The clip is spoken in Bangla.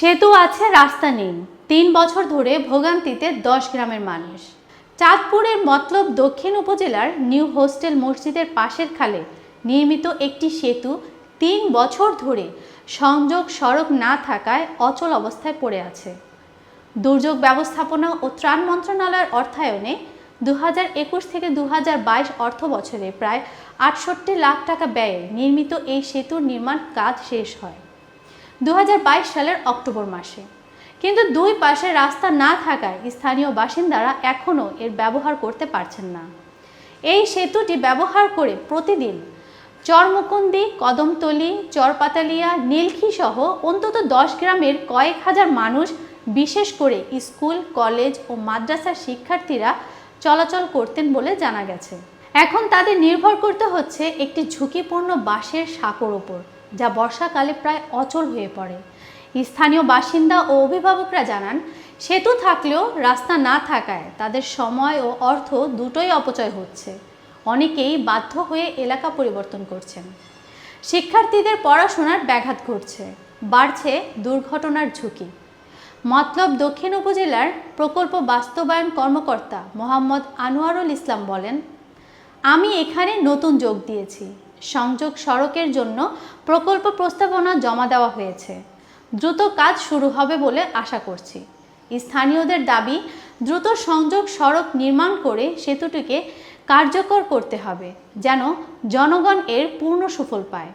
সেতু আছে, রাস্তা নেই। তিন বছর ধরে ভোগান্তিতে দশ গ্রামের মানুষ। চাঁদপুরের মতলব দক্ষিণ উপজেলার নিউ হোস্টেল মসজিদের পাশের খালে নির্মিত একটি সেতু তিন বছর ধরে সংযোগ সড়ক না থাকায় অচল অবস্থায় পড়ে আছে। দুর্যোগ ব্যবস্থাপনা ও ত্রাণ মন্ত্রণালয়ের অর্থায়নে দু হাজার একুশ থেকে দু হাজার বাইশ অর্থ বছরে প্রায় আটষট্টি লাখ টাকা ব্যয়ে নির্মিত এই সেতুর নির্মাণ কাজ শেষ হয়। দু হাজার বাইশ সালের অক্টোবর মাসে। কিন্তু দুই পাশে রাস্তা না থাকায় স্থানীয় বাসিন্দারা এখনও এর ব্যবহার করতে পারছেন না। এই সেতুটি ব্যবহার করে প্রতিদিন চরমুকুন্দি, কদমতলি, চরপাতালিয়া নীলখি সহ অন্তত দশ গ্রামের কয়েক হাজার মানুষ, বিশেষ করে স্কুল, কলেজ ও মাদ্রাসার শিক্ষার্থীরা চলাচল করতেন বলে জানা গেছে। এখন তাদের নির্ভর করতে হচ্ছে একটি ঝুঁকিপূর্ণ বাঁশের সাঁকোর ওপর। যা বর্ষাকালে প্রায় অচল হয়ে পড়ে। স্থানীয় বাসিন্দা ও অভিভাবকরা জানান, সেতু থাকলেও রাস্তা না থাকায় তাদের সময় ও অর্থ দুটোই অপচয় হচ্ছে। অনেকেই বাধ্য হয়ে এলাকা পরিবর্তন করছেন। শিক্ষার্থীদের পড়াশোনার ব্যাঘাত ঘটছে, বাড়ছে দুর্ঘটনার ঝুঁকি। মতলব দক্ষিণ উপজেলার প্রকল্প বাস্তবায়ন কর্মকর্তা মোহাম্মদ আনোয়ারুল ইসলাম বলেন, আমি এখানে নতুন যোগ দিয়েছি। সংযোগ সড়কের জন্য প্রকল্প প্রস্তাবনা জমা দেওয়া হয়েছে। দ্রুত কাজ শুরু হবে বলে আশা করছি। স্থানীয়দের দাবি, দ্রুত সংযোগ সড়ক নির্মাণ করে সেতুটিকে কার্যকর করতে হবে, যেন জনগণ এর পূর্ণ সুফল পায়।